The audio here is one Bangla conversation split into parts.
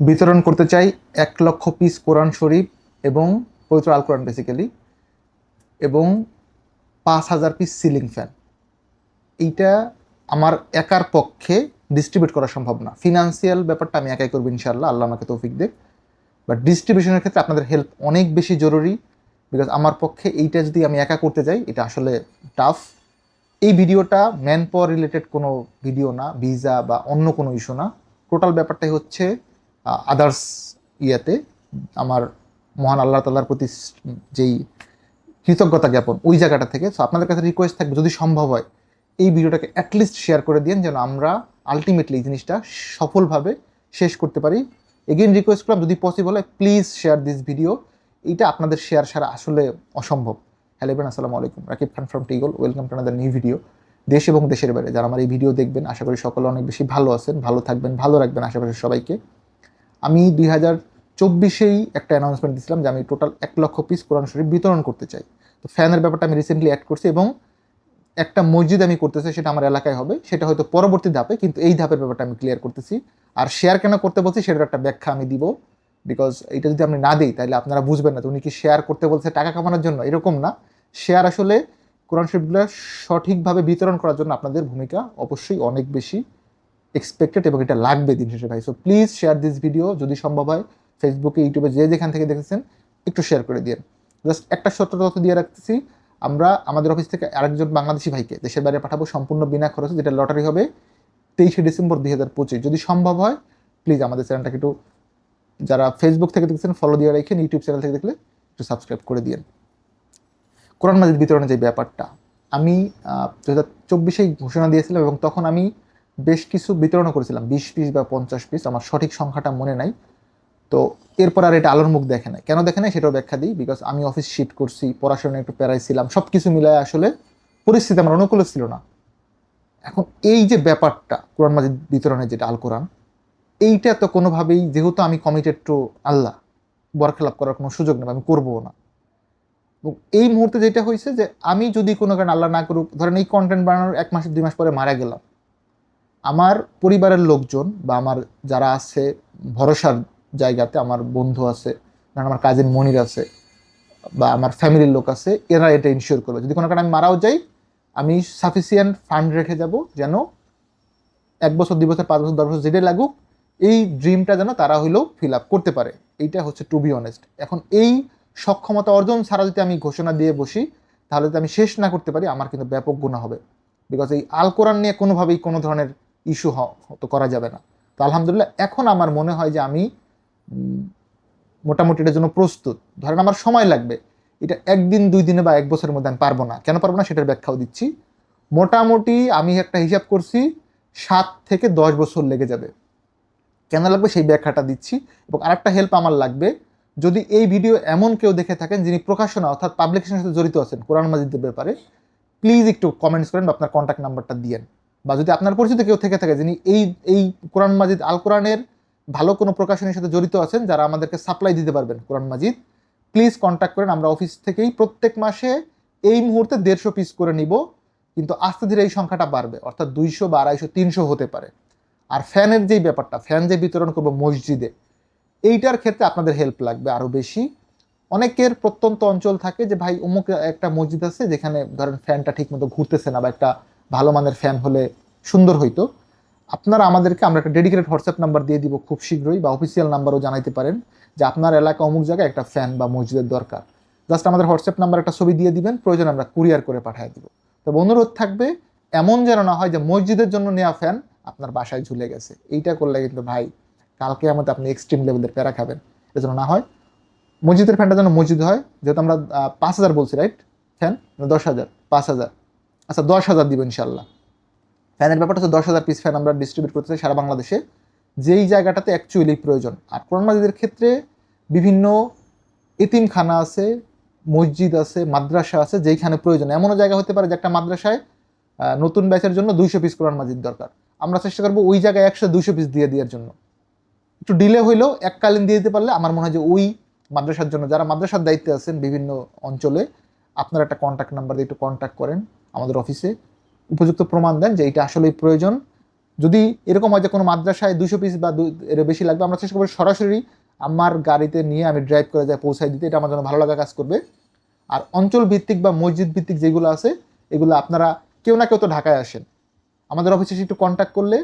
বিতরণ করতে চাই এক লক্ষ পিস কোরআন শরীফ এবং পবিত্র আল কোরআন বেসিক্যালি এবং পাঁচ হাজার পিস সিলিং ফ্যান এইটা আমার একার পক্ষে ডিস্ট্রিবিউট করা সম্ভব না। ফিনান্সিয়াল ব্যাপারটা আমি একাই করব ইনশাল্লাহ আল্লাহ আমাকে তৌফিক দেখ বাট ডিস্ট্রিবিউশনের ক্ষেত্রে আপনাদের হেল্প অনেক বেশি জরুরি বিকজ আমার পক্ষে এইটা যদি আমি একা করতে যাই, এটা আসলে টাফ এই ভিডিওটা ম্যান পাওয়ার রিলেটেড কোনো ভিডিও না ভিসা বা অন্য কোনো ইস্যু না। টোটাল ব্যাপারটাই হচ্ছে আদার্স ইয়েতে আমার মহান আল্লাহ তাল্লার প্রতি যেই কৃতজ্ঞতা জ্ঞাপন, ওই জায়গাটা থেকে। সো আপনাদের কাছে রিকোয়েস্ট থাকবে, যদি সম্ভব হয়, এই ভিডিওটাকে অ্যাটলিস্ট শেয়ার করে দিন যেন আমরা আলটিমেটলি এই জিনিসটা সফলভাবে শেষ করতে পারি। এগেইন রিকোয়েস্ট করলাম, যদি পসিবল হয় প্লিজ শেয়ার দিস ভিডিও এইটা আপনাদের শেয়ার ছাড়া আসলে অসম্ভব। হ্যালো এভরিওয়ান আসসালামু আলাইকুম। Rakib Khan from টিগল welcome to another new video দেশ এবং দেশের বাইরে, যারা আমার এই ভিডিও দেখবেন, আশা করি সকলে অনেক বেশি ভালো আছেন, ভালো থাকবেন, ভালো রাখবেন আশেপাশের সবাইকে। আমি দুই হাজার চব্বিশেই একটা অ্যানাউন্সমেন্ট দিয়েছিলাম যে আমি টোটাল এক লক্ষ পিস কোরআন শরীফ বিতরণ করতে চাই। তো ফ্যানের ব্যাপারটা আমি রিসেন্টলি অ্যাড করছি এবং একটা মসজিদ আমি করতেছি সেটা আমার এলাকায় হবে। সেটা হয়তো পরবর্তী ধাপে, কিন্তু এই ধাপের ব্যাপারটা আমি ক্লিয়ার করতেছি। আর শেয়ার কেন করতে বলছি, সেটার একটা ব্যাখ্যা আমি দিব। বিকজ এটা যদি আমি না দিই, তাহলে আপনারা বুঝবেন না উনি কি শেয়ার করতে বলছে টাকা কামানোর জন্য। এরকম না। শেয়ার আসলে কোরআন শরীফগুলো সঠিকভাবে বিতরণ করার জন্য আপনাদের ভূমিকা অবশ্যই অনেক বেশি। এক্সপেক্টেড এবং এটা লাগবে দিন শেষে, ভাই। So please share this video যদি সম্ভব হয় ফেসবুকে ইউটিউবে যে যেখান থেকে দেখেছেন, একটু শেয়ার করে দিন জাস্ট একটা সত্য তথ্য দিয়ে রাখতেছি, আমরা আমাদের অফিস থেকে আরেকজন বাংলাদেশি ভাইকে দেশের বাইরে পাঠাবো সম্পূর্ণ বিনা খরচে, যেটা লটারি হবে তেইশে ডিসেম্বর দুই হাজার পঁচিশ। যদি সম্ভব হয় প্লিজ আমাদের চ্যানেলটাকে একটু, যারা ফেসবুক থেকে দেখছেন ফলো দিয়ে রাখেন ইউটিউব চ্যানেল থেকে দেখলে একটু সাবস্ক্রাইব করে দিন কোরআন মাজিদ বিতরণের যে ব্যাপারটা, আমি দু হাজার চব্বিশেই ঘোষণা দিয়েছিলাম এবং তখন আমি বেশ কিছু বিতরণও করেছিলাম, বিশ পিস বা পঞ্চাশ পিস আমার সঠিক সংখ্যাটা মনে নাই। তো এরপর আর এটা আলোর মুখ দেখে নাই। কেন দেখে নাই সেটাও ব্যাখ্যা দিই বিকজ আমি অফিস শিট করছি, পড়াশোনা একটু প্যারাই ছিলাম সব কিছু মিলায় আসলে পরিস্থিতি আমার অনুকূলে ছিল না। এখন এই যে ব্যাপারটা, কোরআন মাজিদ বিতরণের যেটা আল কোরআন, এইটা তো কোনোভাবেই, যেহেতু আমি কমিটেড টু আল্লাহ, বরখেলাপ করার কোনো সুযোগ নেই, আমি করব না। এবং এই মুহূর্তে যেটা হয়েছে যে, আমি যদি কোনো কারণে আল্লাহ না করুক, ধরেন এই কন্টেন্ট বানানোর এক মাস, দুই মাস পরে মারা গেলাম আমার পরিবারের লোকজন বা আমার যারা আছে, ভরসার জায়গাতে আমার বন্ধু আছে আমার কাজিন মনির আছে, বা আমার ফ্যামিলির লোক আছে, এরা এটা ইনশিওর করবে। যদি কোনো কারণে আমি মারাও যাই, আমি সাফিসিয়েন্ট ফান্ড রেখে যাব যেন এক বছর, দুই বছর, পাঁচ বছর, দশ বছর যেটাই লাগুক, এই ড্রিমটা যেন তারা হইলেও ফিল আপ করতে পারে। এইটা হচ্ছে টু বি অনেস্ট এখন এই সক্ষমতা অর্জন ছাড়া যদি আমি ঘোষণা দিয়ে বসি, তাহলে যদি আমি শেষ না করতে পারি, আমার কিন্তু ব্যাপক গুণা হবে। বিকজ এই আল কোরআন নিয়ে কোনোভাবেই কোনো ধরনের ইস্যু তো করা যাবে না। তো আলহামদুলিল্লাহ, এখন আমার মনে হয় যে আমি মোটামুটি এটার জন্য প্রস্তুত। ধরেন আমার সময় লাগবে। এটা একদিন, দুই দিনে বা এক বছরের মধ্যে আমি পারব না। কেন পারব না সেটার ব্যাখ্যাও দিচ্ছি। মোটামুটি আমি একটা হিসাব করছি, সাত থেকে দশ বছর লেগে যাবে। কেন লাগবে সেই ব্যাখ্যাটা দিচ্ছি। এবং আরেকটা হেল্প আমার লাগবে, যদি এই ভিডিও এমন কেউ দেখে থাকেন যিনি প্রকাশনা অর্থাৎ পাবলিকেশনের সাথে জড়িত আছেন, কোরআন মাজিদের ব্যাপারে প্লিজ একটু কমেন্টস করেন বা আপনার কন্ট্যাক্ট নাম্বারটা দিয়েন। বা যদি আপনার পরিচিত কেউ থেকে থাকে, যিনি এই এই কোরআন মাজিদ আল কোরআনের ভালো কোনো প্রকাশনীর সাথে জড়িত আছেন, যারা আমাদেরকে সাপ্লাই দিতে পারবেন কোরআন মাজিদ প্লিজ কন্ট্যাক্ট করেন। আমরা অফিস থেকেই প্রত্যেক মাসে এই মুহূর্তে দেড়শো পিস করে নিব। কিন্তু আস্তে ধীরে এই সংখ্যাটা বাড়বে, অর্থাৎ দুইশো বা আড়াইশো, তিনশো হতে পারে। আর ফ্যানের যেই ব্যাপারটা, ফ্যান যে বিতরণ করব মসজিদে, এইটার ক্ষেত্রে আপনাদের হেল্প লাগবে আরও বেশি। অনেকের প্রত্যন্ত অঞ্চল থাকে যে, ভাই, অমুক একটা মসজিদ আছে যেখানে ধরেন ফ্যানটা ঠিকমতো ঘুরতেছে না বা একটা ভালো মানের ফ্যান হলে সুন্দর হইতো। আপনারা আমাদেরকে, আমরা একটা ডেডিকেটেড হোয়াটসঅ্যাপ নাম্বার দিয়ে দিব খুব শীঘ্রই, বা অফিসিয়াল নাম্বারও জানাইতে পারেন যে আপনার এলাকা অমুক জায়গায় একটা ফ্যান বা মসজিদের দরকার। জাস্ট আমাদের হোয়াটসঅ্যাপ নাম্বার একটা ছবি দিয়ে দিবেন, প্রয়োজন আমরা কুরিয়ার করে পাঠিয়ে দিব। তবে অনুরোধ থাকবে, এমন যেন না হয় যে মসজিদের জন্য নেওয়া ফ্যান আপনার বাসায় ঝুলে গেছে। এইটা করলে কিন্তু ভাই কালকে আমাদের আপনি এক্সট্রিম লেভেলের প্যারা খাবেন। এটা যেন না হয়, মসজিদের ফ্যানটা যেন মসজিদ হয়। যেহেতু আমরা পাঁচ হাজার বলছি রাইট ফ্যান দশ হাজার? পাঁচ হাজার। আচ্ছা দশ হাজার দিব ইনশাল্লাহ ফ্যানের ব্যাপারটা হচ্ছে দশ হাজার পিস ফ্যান আমরা ডিস্ট্রিবিউট করতে চাই সারা বাংলাদেশে। যেই জায়গাটাতে অ্যাকচুয়ালি প্রয়োজন। আর কোরআন ক্ষেত্রে বিভিন্ন এতিমখানা আছে, মসজিদ আছে, মাদ্রাসা আছে, যেইখানে প্রয়োজন। এমনও জায়গা হতে পারে যে একটা মাদ্রাসায় নতুন ব্যাচের জন্য দুইশো পিস কোরআন মাজিদ দরকার। আমরা চেষ্টা করব ওই জায়গায় একশো, দুইশো পিস দিয়ে দেওয়ার জন্য। একটু ডিলে হইলেও এককালীন দিয়ে দিতে পারলে আমার মনে হয় যে ওই মাদ্রাসার জন্য, যারা মাদ্রাসার দায়িত্বে আছেন বিভিন্ন অঞ্চলে, আপনারা একটা কন্ট্যাক্ট নাম্বার দিয়ে একটু কন্ট্যাক্ট করেন। আমাদের অফিসে উপযুক্ত প্রমাণ দেন যে এটা আসলেই প্রয়োজন। যদি এরকম হয় যে কোনো মাদ্রাসায় দুশো পিস বা এর বেশি লাগবে, আমরা চেষ্টা করব সরাসরি আমার গাড়িতে নিয়ে আমি ড্রাইভ করে যাই পৌঁছাই দিতে। এটা আমার জন্য ভালো লাগা কাজ করবে। আর অঞ্চল ভিত্তিক বা মসজিদ ভিত্তিক যেগুলো আছে, এগুলো আপনারা কেউ না কেউ তো ঢাকায় আসেন। আমাদের অফিসে একটু কন্ট্যাক্ট করলে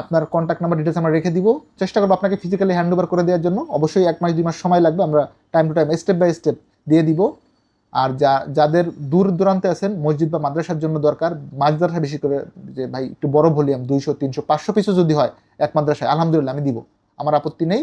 আপনার কন্ট্যাক্ট নাম্বার ডিটেলস আমরা রেখে দিব। চেষ্টা করব আপনাকে ফিজিক্যালি হ্যান্ড ওভার করে দেওয়ার জন্য। অবশ্যই এক মাস, দুই মাস সময় লাগবে, আমরা time to time step by step দিয়ে দিব। আর যা, যাদের দূর দূরান্তে আছেন, মসজিদ বা মাদ্রাসার জন্য দরকার, মাদ্রাসা বেশি করে যে, ভাই, একটু বড় ভলিউম, দুইশো, তিনশো, পাঁচশো পিসও যদি হয় এক মাদ্রাসায়, আলহামদুলিল্লাহ, আমি দিব। আমার আপত্তি নেই।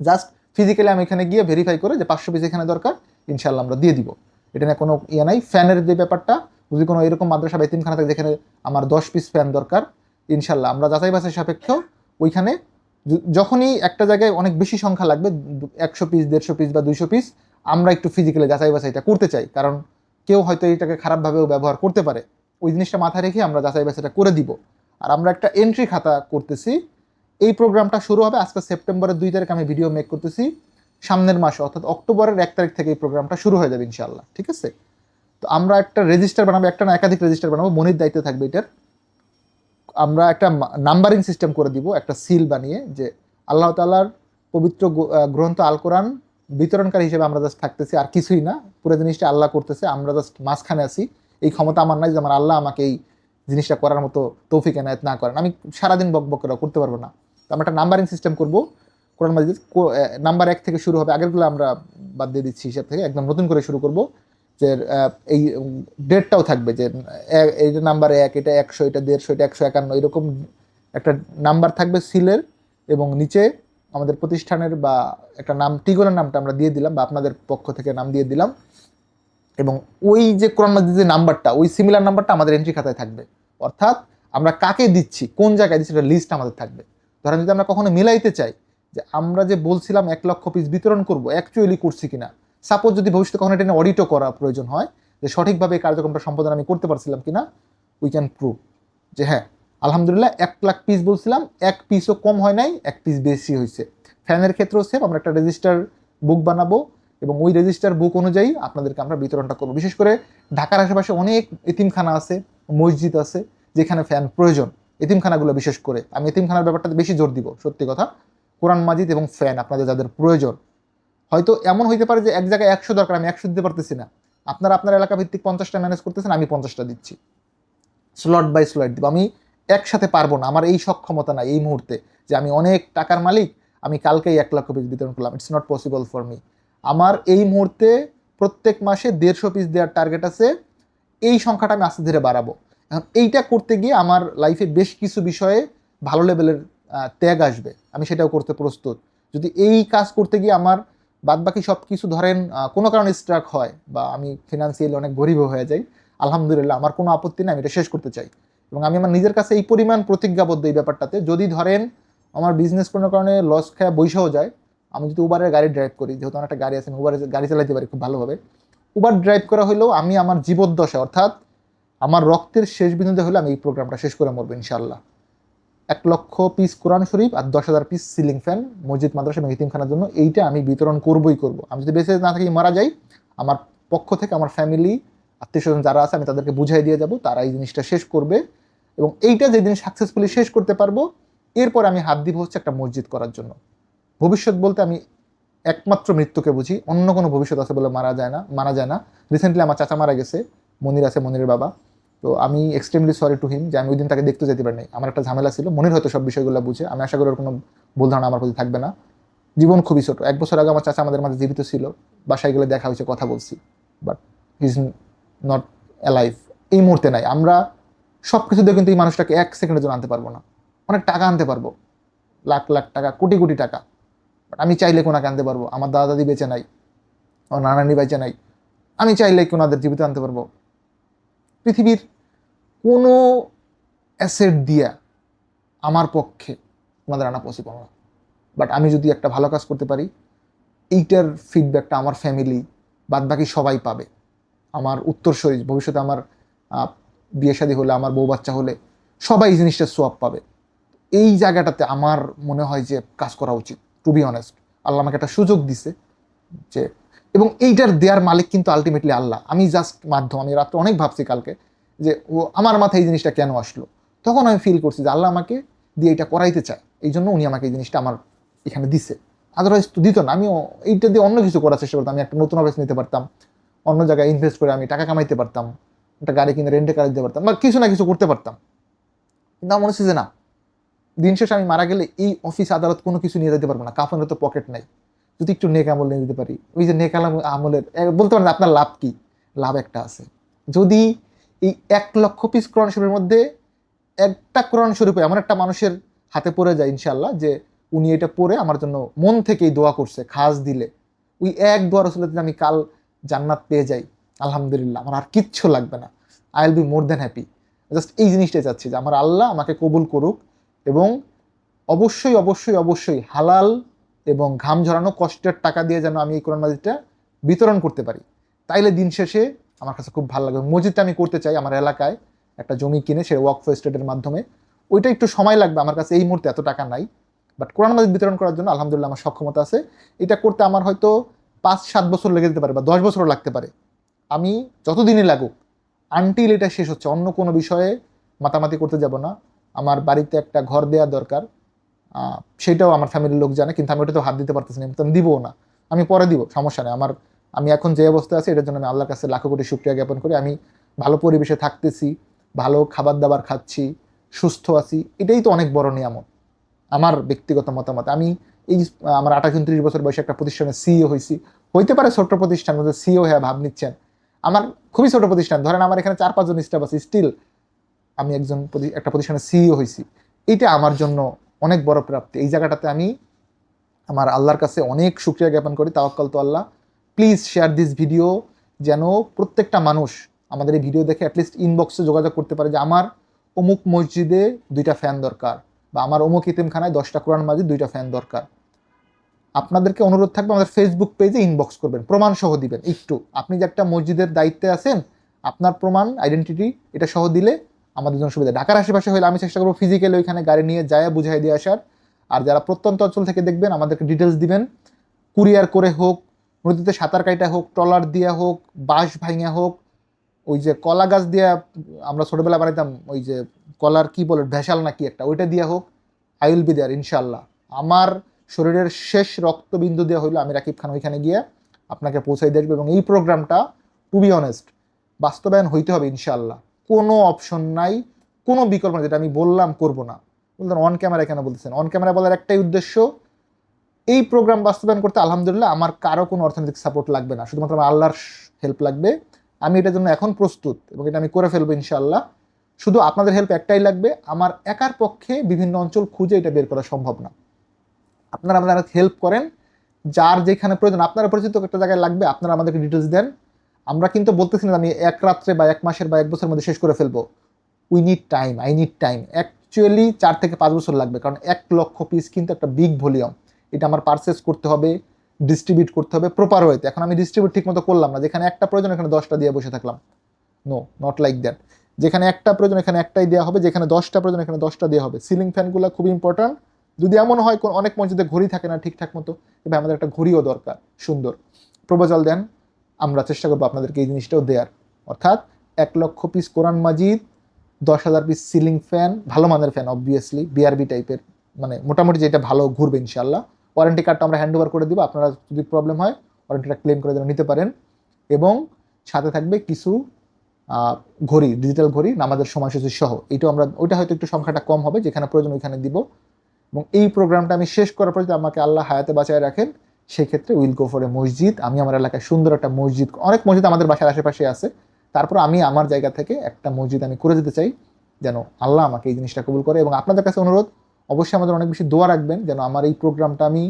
জাস্ট ফিজিক্যালি আমি এখানে গিয়ে ভেরিফাই করে যে পাঁচশো পিস এখানে দরকার ইনশাল্লাহ আমরা দিয়ে দিব। এটা নিয়ে কোনো ইয়ে নাই। ফ্যানের যে ব্যাপারটা, যদি কোনো এরকম মাদ্রাসা বা এতিমখানা থাকে যেখানে আমার দশ পিস ফ্যান দরকার ইনশাল্লাহ আমরা যাচাই বাছাই সাপেক্ষেও ওইখানে যখনই একটা জায়গায় অনেক বেশি সংখ্যা লাগবে, একশো পিস, দেড়শো পিস বা দুইশো পিস আমরা একটু ফিজিক্যালি যাচাই বাছাইটা করতে চাই। কারণ কেউ হয়তো এটাকে খারাপভাবেও ব্যবহার করতে পারে। ওই জিনিসটা মাথায় রেখে আমরা যাচাই বাছাইটা করে দিব। আর আমরা একটা এন্ট্রি খাতা করতেছি। এই প্রোগ্রামটা শুরু হবে আজকে সেপ্টেম্বরের দুই তারিখ আমি ভিডিও মেক করতেছি। সামনের মাসে, অর্থাৎ অক্টোবরের এক তারিখ থেকে এই প্রোগ্রামটা শুরু হয়ে যাবে ইনশাল্লাহ ঠিক আছে? তো আমরা একটা রেজিস্টার বানাবো, একটা না একাধিক রেজিস্টার বানাবো। মনির দায়িত্ব থাকবে এটার। আমরা একটা নাম্বারিং সিস্টেম করে দিব, একটা সিল বানিয়ে যে আল্লাহ তাআলার পবিত্র গ্রন্থ আল কোরআন বিতরণকারী হিসেবে আমরা জাস্ট থাকতেছি, আর কিছুই না। পুরো জিনিসটা আল্লাহ করতেছে, আমরা জাস্ট মাঝখানে আছি। এই ক্ষমতা আমার নাই যে আমার আল্লাহ আমাকে এই জিনিসটা করার মতো তৌফিক এনায়ত না করেন। আমি সারাদিন বক বক করে করতে পারব না। তো আমরা একটা নাম্বারিং সিস্টেম করব। কোরআন মাজিদ নাম্বার এক থেকে শুরু হবে। আগেরগুলো আমরা বাদ দিয়ে দিচ্ছি হিসাব থেকে। একদম নতুন করে শুরু করব। যে এই ডেটটাও থাকবে যে, এ- এই যে নাম্বার এক, এটা একশো, এটা দেড়শো, এটা একশো একান্ন, এরকম একটা নাম্বার থাকবে সিলের এবং নিচে। আমাদের প্রতিষ্ঠানের বা একটা নাম টিগোলের নামটা আমরা দিয়ে দিলাম বা আপনাদের পক্ষ থেকে নাম দিয়ে দিলাম। এবং ওই যে কোরআন মাজিদ যে নাম্বারটা, ওই সিমিলার নাম্বারটা আমাদের এন্ট্রি খাতায় থাকবে। অর্থাৎ আমরা কাকে দিচ্ছি, কোন জায়গায় দিচ্ছি, সেটা লিস্ট আমাদের থাকবে। ধরেন যদি আমরা কখনো মিলাইতে চাই যে আমরা যে বলছিলাম এক লক্ষ পিস বিতরণ করব অ্যাকচুয়ালি করছি কিনা। সাপোজ যদি ভবিষ্যতে কখনো এটা অডিটও করা প্রয়োজন হয়, যে সঠিকভাবে এই কার্যক্রমটা সম্পাদন আমি করতে পারছিলাম কিনা উই ক্যান প্রুভ যে হ্যাঁ আলহামদুলিল্লাহ, এক লাখ পিস বলছিলাম, এক পিসও কম হয় নাই, এক পিস বেশি হয়েছে। ফ্যানের ক্ষেত্রেও সেম আমরা একটা রেজিস্টার বুক বানাবো এবং ওই রেজিস্টার বুক অনুযায়ী আপনাদেরকে আমরা বিতরণটা করব। বিশেষ করে ঢাকার আশেপাশে অনেক এতিমখানা আছে, মসজিদ আছে, যেখানে ফ্যান প্রয়োজন। এতিমখানাগুলো বিশেষ করে, আমি এতিমখানার ব্যাপারটাতে বেশি জোর দিব, সত্যি কথা। কোরআন মাজিদ এবং ফ্যান আপনাদের যাদের প্রয়োজন। হয়তো এমন হইতে পারে যে এক জায়গায় একশো দরকার, আমি একশো দিতে পারতেছি না। আপনারা আপনার এলাকা ভিত্তিক পঞ্চাশটা ম্যানেজ করতেছেন, আমি পঞ্চাশটা দিচ্ছি। স্লট বাই স্লট দিব। আমি একসাথে পারব না। আমার এই সক্ষমতা নাই এই মুহূর্তে যে আমি অনেক টাকার মালিক, আমি কালকেই এক লক্ষ পিস বিতরণ করলাম। It's not possible for me আমার এই মুহূর্তে প্রত্যেক মাসে দেড়শো পিস দেওয়ার টার্গেট আছে। এই সংখ্যাটা আমি আস্তে ধীরে বাড়াবো। এখন এইটা করতে গিয়ে আমার লাইফে বেশ কিছু বিষয়ে ভালো লেভেলের ত্যাগ আসবে। আমি সেটাও করতে প্রস্তুত। যদি এই কাজ করতে গিয়ে আমার বাদবাকি সব কিছু ধরেন কোনো কারণে স্ট্রাক হয় বা আমি ফিনান্সিয়ালি অনেক গরিব হয়ে যাই, আলহামদুলিল্লাহ আমার কোনো আপত্তি নেই, আমি এটা শেষ করতে চাই। এবং আমি আমার নিজের কাছে এই পরিমাণ প্রতিজ্ঞাবদ্ধ এই ব্যাপারটাতে। যদি ধরেন আমার বিজনেস কোনো কারণে লস খায় বৈশাও যায়, আমি যদি উবারের গাড়ি ড্রাইভ করি, যেহেতু আমার একটা গাড়ি আছে, আমি উবারে গাড়ি চালাতে পারি খুব ভালোভাবে উবার ড্রাইভ করা হলেও আমি আমার জীবদ্দশা অর্থাৎ আমার রক্তের শেষ বিন্দুতে হলে আমি এই প্রোগ্রামটা শেষ করে মরবো ইনশাল্লাহ এক লক্ষ পিস কোরআন শরীফ আর দশ হাজার পিস সিলিং ফ্যান মসজিদ, মাদ্রাসা এবং ইতিমখানার জন্য এইটা আমি বিতরণ করবই করব। আমি যদি বেঁচে না থাকি, মারা যাই, আমার পক্ষ থেকে, আমার ফ্যামিলি আত্মীয় স্বজন যারা আছে, আমি তাদেরকে বুঝাই দিয়ে যাব, তারা এই জিনিসটা শেষ করবে। এবং এইটা যেদিন সাকসেসফুলি শেষ করতে পারব, এরপর আমি হাত দিব হচ্ছে একটা মসজিদ করার জন্য। ভবিষ্যৎ বলতে আমি একমাত্র মৃত্যুকে বুঝি, অন্য কোনো ভবিষ্যৎ আছে বলে মারা যায় না, মারা যায় না। রিসেন্টলি আমার চাচা মারা গেছে, মনির আছে মনিরের বাবা। তো আমি এক্সট্রিমলি সরি টু হিম যে আমি ওই দিন তাকে দেখতে যেতে পারি নাই আমার একটা ঝামেলা ছিল, মনির হয়তো সব বিষয়গুলো বুঝে, আমি আশা করি ওর কোনো ভুল ধারণা আমার প্রতি থাকবে না। জীবন খুবই ছোট। এক বছর আগে আমার চাচা আমাদের মাঝে জীবিত ছিল, বাসায় গেলে দেখা হয়েছে, কথা বলছি। বাট ইজ নট অ্যালাইভ এই মুহূর্তে নাই। আমরা সব কিছু দিয়ে কিন্তু এই মানুষটাকে এক সেকেন্ডের জন্য আনতে পারব না। অনেক টাকা আনতে পারব। লাখ লাখ টাকা, কোটি কোটি টাকা। বাট আমি চাইলে কোনাকে আনতে পারব। আমার দাদা দাদি বেঁচে নাই, আমার নানানি বেঁচে নাই। আমি চাইলে কোনাদের জীবিত আনতে পারব। পৃথিবীর কোনো অ্যাসেট দিয়া আমার পক্ষে ওনাদের আনা পসিবল না। বাট আমি যদি একটা ভালো কাজ করতে পারি, এইটার ফিডব্যাকটা আমার ফ্যামিলি বাদ বাকি সবাই পাবে। আমার উত্তরসূরি, ভবিষ্যতে আমার বিয়ে শাদী হলে, আমার বউ বাচ্চা হলে সবাই এই জিনিসটা সোয়াব পাবে। এই জায়গাটাতে আমার মনে হয় যে কাজ করা উচিত টু বি অনেস্ট আল্লাহ আমাকে একটা সুযোগ দিছে যে, এবং এইটার দেয়ার মালিক কিন্তু আলটিমেটলি আল্লাহ। আমি জাস্ট মাধ্যম, আমি রাত্রে অনেক ভাবছি কালকে যে, ও আমার মাথায় এই জিনিসটা কেন আসলো? তখন আমি ফিল করছি যে আল্লাহ আমাকে দিয়ে এটা করাইতে চায়। এই জন্য উনি আমাকে এই জিনিসটা আমার এখানে দিছে। আদারওয়াইজ তো দিত না। আমিও এইটা দিয়ে অন্য কিছু করার চেষ্টা করতাম। আমি একটা নতুন অফিস নিতে পারতাম। অন্য জায়গায় ইনভেস্ট করে আমি টাকা কামাইতে পারতাম। একটা গাড়ি কিনে রেন্টে কাজ দিতে পারতাম বা কিছু না কিছু করতে পারতাম। কিন্তু আমার মনে হচ্ছে যে না, দিন শেষে আমি মারা গেলে এই অফিস আদালত কোনো কিছু নিয়ে যেতে পারব না, কাফনের তো পকেট নাই। যদি একটু নেক আমল নিয়ে যেতে পারি, ওই যে নেক আলাম আমলের বলতে পারেন আপনার লাভ কি? লাভ একটা আছে। যদি এই এক লক্ষ পিস কোরআন শরীফের মধ্যে একটা কোরআন শরীফ এমন একটা মানুষের হাতে পড়ে যায় ইনশাল্লাহ যে উনি এটা পড়ে আমার জন্য মন থেকেই দোয়া করছে, খাস দিলে। ওই এক দোয়া রসুলের আমি কাল জান্নাত পেয়ে যাই। আলহামদুলিল্লাহ, আমার আর কিচ্ছু লাগবে না। I will be more than happy just এই জিনিসটাই চাচ্ছি যে আমার আল্লাহ আমাকে কবুল করুক এবং অবশ্যই অবশ্যই অবশ্যই হালাল এবং ঘাম ঝরানো কষ্টের টাকা দিয়ে যেন আমি এই কোরআন মাজিদটা বিতরণ করতে পারি। তাইলে দিন শেষে আমার কাছে খুব ভালো লাগবে। মসজিদটা আমি করতে চাই আমার এলাকায় একটা জমি কিনে সে ওয়াকফ স্টেটের মাধ্যমে। ওইটা একটু সময় লাগবে, আমার কাছে এই মুহূর্তে এত টাকা নাই। বাট কোরআন মাজিদ বিতরণ করার জন্য আলহামদুলিল্লাহ আমার সক্ষমতা আছে। এটা করতে আমার হয়তো পাঁচ সাত বছর লেগে যেতে পারে বা দশ বছরও লাগতে পারে। আমি যতদিনই লাগুক আনটিল এটা শেষ হচ্ছে, অন্য কোনো বিষয়ে মাতামাতি করতে যাব না। আমার বাড়িতে একটা ঘর দেওয়া দরকার। সেটাও আমার ফ্যামিলির লোক জানে, কিন্তু আমি ওটা তো হাত দিতে পারতেছি না, আমি দিবও না। আমি পরে দিব, সমস্যা নেই। আমার, আমি এখন যে অবস্থায় আছি, এটার জন্য আমি আল্লাহর কাছে লাখো কোটি শুক্রিয়া জ্ঞাপন করি। আমি ভালো পরিবেশে থাকতেছি, ভালো খাবার দাবার খাচ্ছি, সুস্থ আছি, এটাই তো অনেক বড় নিয়ামত। আমার ব্যক্তিগত মতামত। আমি এই, আমার আঠাশ, উনত্রিশ বছর বয়সে একটা প্রতিষ্ঠানে সিইও হয়েছি। হইতে পারে ছোট্ট প্রতিষ্ঠান সিইও হ্যাঁ ভাব নিচ্ছেন। আমার খুবই ছোট প্রতিষ্ঠান। ধরেন আমার এখানে চার পাঁচজন স্টাফ আছে স্টিল আমি একজন একটা প্রতিষ্ঠানে সিইও হয়েছি। এটা আমার জন্য অনেক বড় প্রাপ্তি। এই জায়গাটাতে আমি আমার আল্লাহর কাছে অনেক শুক্রিয়া জ্ঞাপন করি। তাওয়াক্কাল তো আল্লাহ। প্লিজ শেয়ার দিস ভিডিও যেন প্রত্যেকটা মানুষ আমাদের এই ভিডিও দেখে অ্যাটলিস্ট ইনবক্সে যোগাযোগ করতে পারে যে আমার অমুক মসজিদে দুইটা ফ্যান দরকার বা আমার অমুক ইতিমখানায় দশটা কোরআন মাজিদ দুইটা ফ্যান দরকার। আপনাদেরকে অনুরোধ থাকবে আমাদের ফেসবুক পেজে ইনবক্স করবেন প্রমাণ সহ দিবেন। একটু, আপনি যে একটা মসজিদের দায়িত্বে আছেন, আপনার প্রমাণ আইডেন্টিটি এটা সহ দিলে আমাদের জন্য সুবিধা। ঢাকার আশেপাশে হলে আমি চেষ্টা করব ফিজিক্যালি ওইখানে গাড়ি নিয়ে যায় বুঝাই দিয়ে আসার। আর যারা প্রত্যন্ত অঞ্চল থেকে দেখবেন, আমাদেরকে ডিটেলস দিবেন। কুরিয়ার করে হোক, নদীতে সাঁতার কাইটা হোক, ট্রলার দিয়া হোক, বাঁশ ভাঙা হোক, ওই যে কলা গাছ দিয়া আমরা ছোটবেলা বানাইতাম, ওই যে কলার কি বলে, ভেসাল না কি একটা, ওইটা দিয়া হোক আই উইল বি দেয়ার ইনশাল্লাহ আমার শরীরের শেষ রক্তবিন্দু দেওয়া হইল আমি রাকিব খান ওইখানে গিয়ে আপনাকে পৌঁছাই দেখব এবং এই প্রোগ্রামটা টু বি অনেস্ট বাস্তবায়ন হইতে হবে ইনশাল্লাহ কোনো অপশন নাই, কোনো বিকল্প যেটা আমি বললাম করব না। বলতেন অন ক্যামেরা কেন বলতেছেন? অন ক্যামেরা বলার একটাই উদ্দেশ্য, এই প্রোগ্রাম বাস্তবায়ন করতে আলহামদুলিল্লাহ আমার কারও কোনো অর্থনৈতিক সাপোর্ট লাগবে না। শুধুমাত্র আমার আল্লাহর হেল্প লাগবে। আমি এটার জন্য এখন প্রস্তুত এবং এটা আমি করে ফেলব ইনশাল্লাহ শুধু আপনাদের হেল্প একটাই লাগবে, আমার একার পক্ষে বিভিন্ন অঞ্চল খুঁজে এটা বের করা সম্ভব না। আপনারা আমাদের হেল্প করেন। যার যেখানে প্রয়োজন, আপনারা পরিচিত একটা জায়গায় লাগবে, আপনারা আমাদেরকে ডিটেলস দেন। আমরা কিন্তু বলতেছি না আমি এক রাত্রে বা এক মাসের বা এক বছরের মধ্যে শেষ করে ফেলব। We need time I need time actually চার থেকে পাঁচ বছর লাগবে, কারণ এক লক্ষ পিস কিন্তু একটা বিগ ভলিউম এটা আমার পারচেস করতে হবে ডিস্ট্রিবিউট করতে হবে প্রপার ওয়েতে এখন আমি ডিস্ট্রিবিউট ঠিক মতো করলাম না, যেখানে একটা প্রয়োজন, এখানে দশটা দিয়ে বসে থাকলাম। নো নট লাইক দ্যাট যেখানে একটা প্রয়োজন, এখানে একটাই দেওয়া হবে, যেখানে দশটা প্রয়োজন, এখানে দশটা দেওয়া হবে। সিলিং ফ্যানগুলো খুব ইম্পর্ট্যান্ট যদি এমন হয়, কোন- অনেক মসজিদে ঘড়ি থাকে না ঠিকঠাক মতো, তবে আমাদের একটা ঘড়িও দরকার, সুন্দর। প্রপোজাল দেন, আমরা চেষ্টা করব আপনাদেরকে এই জিনিসটাও দেওয়ার অর্থাৎ এক লক্ষ পিস কোরআন মাজিদ, দশ হাজার পিস সিলিং ফ্যান ভালো মানের ফ্যান অবভিয়াসলি বিআরবি টাইপের মানে মোটামুটি যেটা ভালো ঘুরবে ইনশাল্লাহ ওয়ারেন্টি কার্ডটা আমরা হ্যান্ড ওভার করে দিব, আপনারা যদি প্রবলেম হয় ওয়ারেন্টিটা ক্লেম করে নিতে পারেন। এবং সাথে থাকবে কিছু ঘড়ি ডিজিটাল ঘড়ি, নামাজের সময়সূচি সহ। এটাও আমরা, ওইটা হয়তো একটু সংখ্যাটা কম হবে, যেখানে প্রয়োজন ওইখানে দিব। এবং এই প্রোগ্রামটা আমি শেষ করার পর যদি আমাকে আল্লাহ হায়াতে বাঁচায় রাখেন সেই ক্ষেত্রে উইল গো মসজিদ। আমি আমার এলাকায় সুন্দর একটা মসজিদ, অনেক মসজিদ আমাদের বাসার আশেপাশে আছে। তারপর আমি আমার জায়গা থেকে একটা মসজিদ আমি করে যেতে চাই, যেন আল্লাহ আমাকে এই জিনিসটা কবুল করে। এবং আপনাদের কাছে অনুরোধ, অবশ্যই আমাদের অনেক বেশি দোয়া রাখবেন, যেন আমার এই প্রোগ্রামটা আমি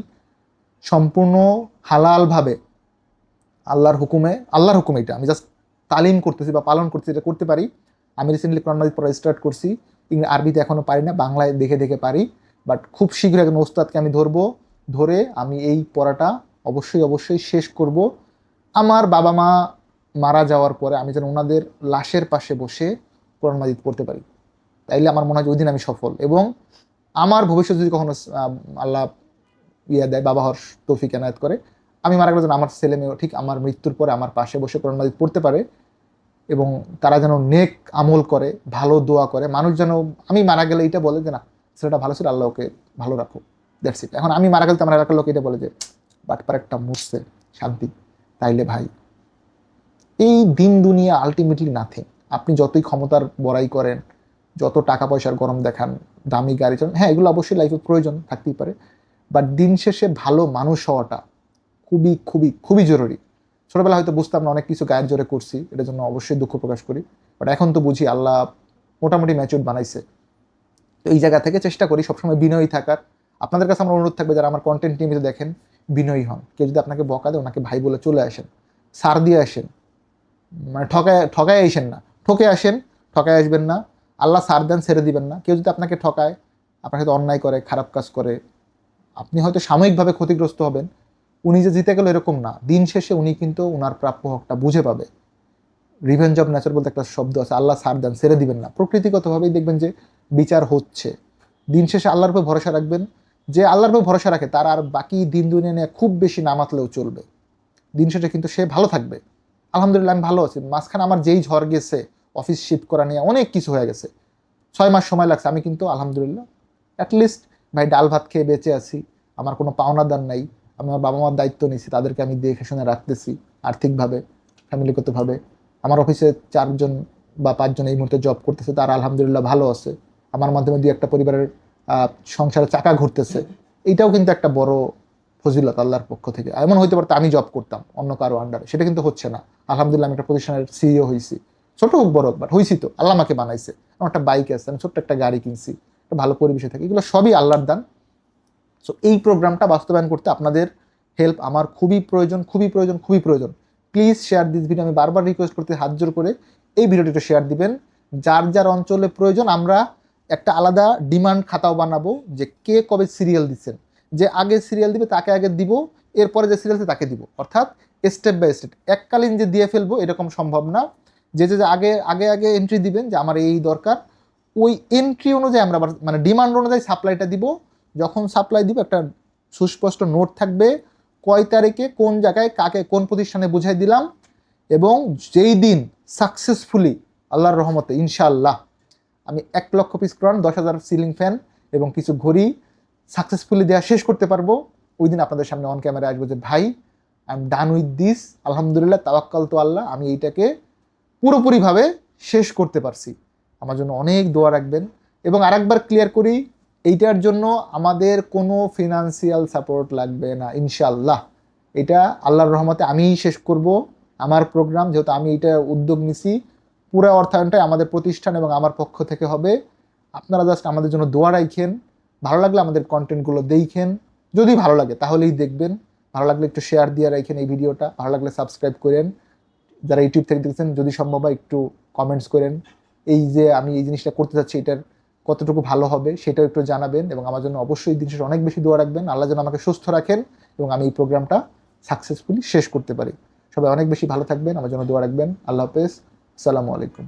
সম্পূর্ণ হালালভাবে আল্লাহর হুকুমে আল্লাহর হুকুমে এটা, আমি জাস্ট তালিম করতেছি বা পালন করতেছি, এটা করতে পারি। আমি রিসেন্টলি কোরআন পড়া স্টার্ট করছি। আরবিতে এখনও পারি না, বাংলায় দেখে দেখে পারি। বাট খুব শীঘ্র একজন ওস্তাদকে আমি ধরবো, ধরে আমি এই পড়াটা অবশ্যই অবশ্যই শেষ করব। আমার বাবা মা মারা যাওয়ার পরে আমি যেন ওনাদের লাশের পাশে বসে কোরআন মাজিদ পড়তে পারি। তাইলে আমার মনে হয় ওই দিন আমি সফল। এবং আমার ভবিষ্যৎ যদি কখনো আল্লাহ ইয়া দেয়, বাবা হর তৌফিক এনায়ত করে, আমি মারা গেলে যেন আমার ছেলে মেয়েও ঠিক আমার মৃত্যুর পরে আমার পাশে বসে কোরআন মাজিদ পড়তে পারে এবং তারা যেন নেক আমল করে, ভালো দোয়া করে। মানুষ যেন, আমি মারা গেলে এটা বলে যে না ছেলেটা ভালো ছিল, আল্লাহ ওকে ভালো রাখো ইট এখন আমি মারা গেলে তো আমার এলাকার লোক এটা বলে যে বাটপার একটা মুসছে শান্তি। তাইলে ভাই, এই দিন দুনিয়া আলটিমেটলি নাথিং আপনি যতই ক্ষমতার বড়াই করেন, যত টাকা পয়সার গরম দেখান, দামি গাড়ি চালান হ্যাঁ এগুলো অবশ্যই লাইফে প্রয়োজন, থাকতেই পারে। বাট দিন শেষে ভালো মানুষ হওয়াটা খুবই খুবই খুবই জরুরি। ছোটবেলা হয়তো বুঝতাম না, অনেক কিছু গায়ের জোরে করছি, এটার জন্য অবশ্যই দুঃখ প্রকাশ করি। বাট এখন তো বুঝি আল্লাহ মোটামুটি ম্যাচিউর বানাইছে। তো এই জায়গা থেকে চেষ্টা করি সবসময় বিনয়ী থাকার। আপনাদের কাছে আমার অনুরোধ থাকবে যারা আমার কন্টেন্ট টিমে দেখেন, বিনয়ী হন। কেউ যদি আপনাকে বকা দেয়, ওনাকে ভাই বলে চলে আসেন। সার দিয়ে আসেন। মানে ঠকায় ঠকায় আসেন না। ঠকে আসেন, ঠকায় আসবেন না। আল্লাহ সার দেন, ছেড়ে দিবেন না। কেউ যদি আপনাকে ঠকায়, আপনার সাথে অন্যায় করে, খারাপ কাজ করে, আপনি হয়তো সাময়িকভাবে ক্ষতিগ্রস্ত হবেন। উনি যে জিতে গেল এরকম না। দিন শেষে উনি কিন্তু ওনার প্রাপ্য হকটা বুঝে পাবে। রিভেঞ্জ অফ ন্যাচার বলতে একটা শব্দ আছে, আল্লাহ সার দেন, ছেড়ে দিবেন না। প্রকৃতিগতভাবেই দেখবেন যে বিচার হচ্ছে। দিন শেষে আল্লাহর উপর ভরসা রাখবেন যে আল্লাহর উপর ভরসা রাখে, তার আর বাকি দিন দুনিয়া নিয়ে খুব বেশি নামাতলেও চলবে। দিন শেষে কিন্তু সে ভালো থাকবে। আলহামদুলিল্লাহ আমি ভালো আছি। মাঝখানে আমার যেই ঝড় গেছে অফিস শিফট করা নিয়ে অনেক কিছু হয়ে গেছে। ছয় মাস সময় লাগছে, আমি কিন্তু আলহামদুলিল্লাহ অ্যাটলিস্ট ভাই ডাল ভাত খেয়ে বেঁচে আছি, আমার কোনো পাওনাদার নাই, আমি আমার বাবা মার দায়িত্ব নিয়েছি, তাদেরকে আমি দেখে শুনে রাখতেছি, আর্থিকভাবে ফ্যামিলিগতভাবে আমার অফিসে চারজন বা পাঁচজন এই মুহূর্তে জব করতেছে, তারা আলহামদুলিল্লাহ ভালো আছে। আমার মাধ্যমে দুই একটা পরিবারের সংসারে চাকা ঘুরতেছে। এইটাও কিন্তু একটা বড় ফজিলত আল্লাহর পক্ষ থেকে। এমন হইতে পারতো আমি জব করতাম অন্য কারও আন্ডারে সেটা কিন্তু হচ্ছে না। আলহামদুলিল্লাহ আমি একটা প্রতিষ্ঠানের সিইও হয়েছি ছোট হোক, বড় হোক বাট হয়েছি তো। আল্লাহ আমাকে বানাইছে। আমার একটা বাইক আছে, আমি ছোট্ট একটা গাড়ি কিনছি। একটা ভালো পরিবেশে থাকি। এগুলো সবই আল্লাহর দান। সো এই প্রোগ্রামটা বাস্তবায়ন করতে আপনাদের হেল্প আমার খুবই প্রয়োজন খুবই প্রয়োজন খুবই প্রয়োজন। প্লিজ শেয়ার দিস ভিডিও আমি বারবার রিকোয়েস্ট করতে হাত জোর করে এই ভিডিওটি একটু শেয়ার দিবেন। যার যার অঞ্চলে প্রয়োজন, আমরা একটা আলাদা ডিমান্ড খাতাও বানাবো যে কে কবে সিরিয়াল দিচ্ছেন। যে আগে সিরিয়াল দিবে, তাকে আগে দিব, এরপরে যে সিরিয়াল তাকে দিব। অর্থাৎ স্টেপ বাই স্টেপ এককালীন যে দিয়ে ফেলব, এরকম সম্ভব না। যে যে যে আগে আগে আগে এন্ট্রি দিবেন, যে আমার এই দরকার। ওই এন্ট্রি অনুযায়ী আমরা মানে ডিমান্ড অনুযায়ী সাপ্লাইটা দিব। যখন সাপ্লাই দিব, একটা সুস্পষ্ট নোট থাকবে। কয় তারিখে, কোন জায়গায়, কাকে, কোন প্রতিষ্ঠানে বুঝাই দিলাম এবং যেই দিন সাকসেসফুলি আল্লাহর রহমতে, ইনশাআল্লাহ, আমি এক লক্ষ পিস ক্রন দশ হাজার সিলিং ফ্যান এবং কিছু ঘড়ি সাকসেসফুলি দেওয়া শেষ করতে পারব। ওই দিন আপনাদের সামনে অন ক্যামেরা আসব যে, ভাই I am done with this আলহামদুলিল্লাহ, তাওয়াক্কাল তো আল্লাহ, আমি এইটাকে পুরোপুরিভাবে শেষ করতে পারছি। আমার জন্য অনেক দোয়া রাখবেন এবং আরেকবার ক্লিয়ার করি এইটার জন্য আমাদের কোনো ফিনান্সিয়াল সাপোর্ট লাগবে না ইনশাল্লাহ এটা আল্লাহর রহমতে আমিই শেষ করব। আমার প্রোগ্রাম যেহেতু আমি এটা উদ্যোগ নিছি, পুরো অর্থায়নটাই আমাদের প্রতিষ্ঠান এবং আমার পক্ষ থেকে হবে। আপনারা জাস্ট আমাদের জন্য দোয়া রাখেন ভালো লাগলে আমাদের কন্টেন্টগুলো দেখেন। যদি ভালো লাগে তাহলেই দেখবেন। ভালো লাগলে একটু শেয়ার দিয়ে রাখেন এই ভিডিওটা। ভালো লাগলে সাবস্ক্রাইব করেন। যারা ইউটিউব থেকে দেখছেন, যদি সম্ভব হয় একটু কমেন্টস করেন। এই যে আমি এই জিনিসটা করতে চাচ্ছি, এটার কতটুকু ভালো হবে সেটাও একটু জানাবেন এবং আমার জন্য অবশ্যই দিন শেষে অনেক বেশি দোয়া রাখবেন। আল্লাহ যেন আমাকে সুস্থ রাখেন এবং আমি এই প্রোগ্রামটা সাকসেসফুলি শেষ করতে পারি। সবাই অনেক বেশি ভালো থাকবেন, আমার জন্য দোয়া রাখবেন। আল্লাহ হাফেজ। আসসালামু আলাইকুম।